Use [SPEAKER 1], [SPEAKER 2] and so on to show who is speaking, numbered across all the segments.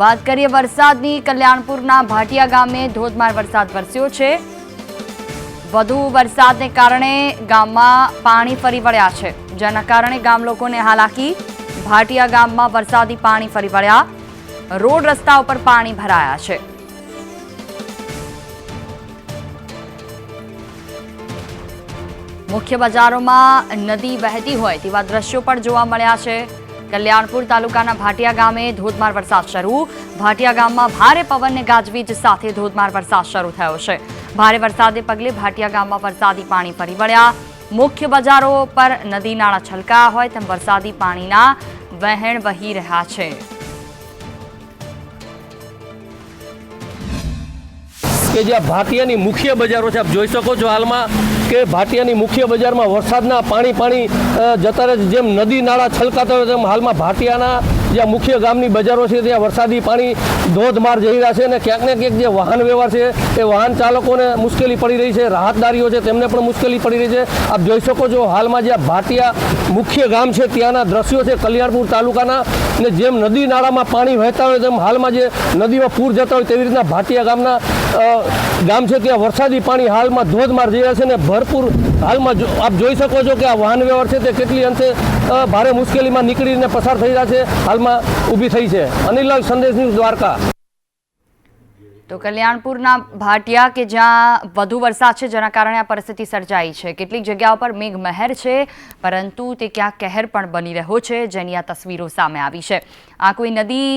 [SPEAKER 1] વાત કરીએ વરસાદની, કલ્યાણપુરના ભાટિયા ગામે ધોધમાર વરસાદ વરસ્યો છે. વધુ વરસાદને કારણે ગામમાં પાણી ફરી વળ્યા છે. જેના કારણે ગામ લોકોને હાલાકી, ભાટિયા ગામમાં વરસાદી પાણી ફરી વળ્યા. રોડ રસ્તા ઉપર પાણી ભરાયા છે. મુખ્ય બજારોમાં નદી વહેતી હોય તેવા દ્રશ્યો પણ જોવા મળ્યા છે. કલ્યાણપુર તાલુકાના ભાટિયા ગામે ધોધમાર વરસાદ શરૂ. ભાટિયા ગામમાં ભારે પવનને ગાજવીજ સાથે ધોધમાર વરસાદ શરૂ થયો છે. ભારે વરસાદને પગલે ભાટિયા ગામમાં વરસાદી પાણી ફરી વળ્યા. મુખ્ય બજારો પર નદી નાળા છલકાયા હોય તેમ વરસાદી પાણીના વહેણ વહી રહ્યા છે.
[SPEAKER 2] કે જ્યાં ભાટિયાની મુખ્ય બજારો છે, આપ જોઈ શકો છો હાલમાં કે ભાટિયાની મુખ્ય બજારમાં વરસાદના પાણી પાણી જતા રહે જેમ નદી નાળા છલકાતા હોય તેમ હાલમાં ભાટિયાના જ્યાં મુખ્ય ગામની બજારો છે, ત્યાં વરસાદી પાણી ધોધમાર જઈ રહ્યા છે અને ક્યાંક ને ક્યાંક જે વાહન વ્યવહાર છે, એ વાહન ચાલકોને મુશ્કેલી પડી રહી છે, રાહતદારીઓ છે, તેમને પણ મુશ્કેલી પડી રહી છે. આપ જોઈ શકો છો, હાલમાં જ્યાં ભાટિયા મુખ્ય ગામ છે, ત્યાંના દ્રશ્યો છે, કલ્યાણપુર તાલુકાના ને જેમ નદી નાળામાં પાણી વહેતા હોય, તેમ હાલમાં જે નદીમાં પૂર જતા હોય, તેવી રીતના ભાટિયા ગામના ગામ છે, ત્યાં વરસાદી પાણી હાલમાં ધોધમાર જઈ રહ્યા છે ને ભરપૂર હાલમાં આપ જોઈ શકો છો કે આ વાહન વ્યવહાર છે, તે કેટલી અંશે ભારે મુશ્કેલીમાં નીકળીને પસાર થઈ રહ્યા છે. હાલમાં ઊભી થઈ છે. અનિલાલ સંદેશ ન્યૂઝ દ્વારકા.
[SPEAKER 1] તો કલ્યાણપુરના ભાટિયા કે જ્યાં વધુ વરસાદ છે, જેના કારણે આ પરિસ્થિતિ સર્જાઈ છે. કેટલીક જગ્યાઓ પર મેઘ મહેર છે, પરંતુ તે ક્યાંક કહેર પણ બની રહ્યો છે, જેની આ તસવીરો સામે આવી છે. આ કોઈ નદી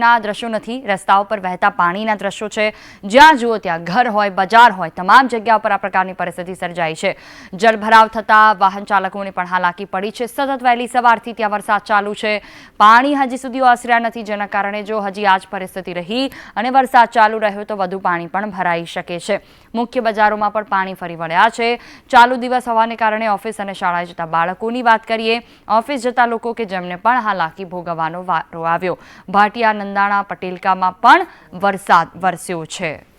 [SPEAKER 1] ના દ્રશ્યો નથી, રસ્તાઓ પર વહેતા પાણીના દ્રશ્યો છે. જ્યાં જુઓ ત્યાં ઘર હોય, બજાર હોય, તમામ જગ્યા પર આ પ્રકારની પરિસ્થિતિ સર્જાઈ છે. જળભરાવ થતાં વાહન ચાલકોને પણ હાલાકી પડી છે. સતત વહેલી સવારથી ત્યાં વરસાદ ચાલુ છે. પાણી હજી સુધી ઓસર્યા નથી, જેના કારણે જો હજી આ જ પરિસ્થિતિ રહી અને વરસાદ ચાલુ રહ્યો તો વધુ પાણી પણ ભરાઈ શકે છે. મુખ્ય બજારોમાં પણ પાણી ફરી વળ્યા છે. ચાલુ દિવસ હોવાને કારણે ઓફિસ અને શાળાએ જતા બાળકોની વાત કરીએ, ઓફિસ જતા લોકો કે જેમને પણ હાલાકી ભોગવવાનો વારો આવ્યો. ભાટિયા, નંદાણા, પટેલકામાં પણ વરસાદ વરસ્યો છે.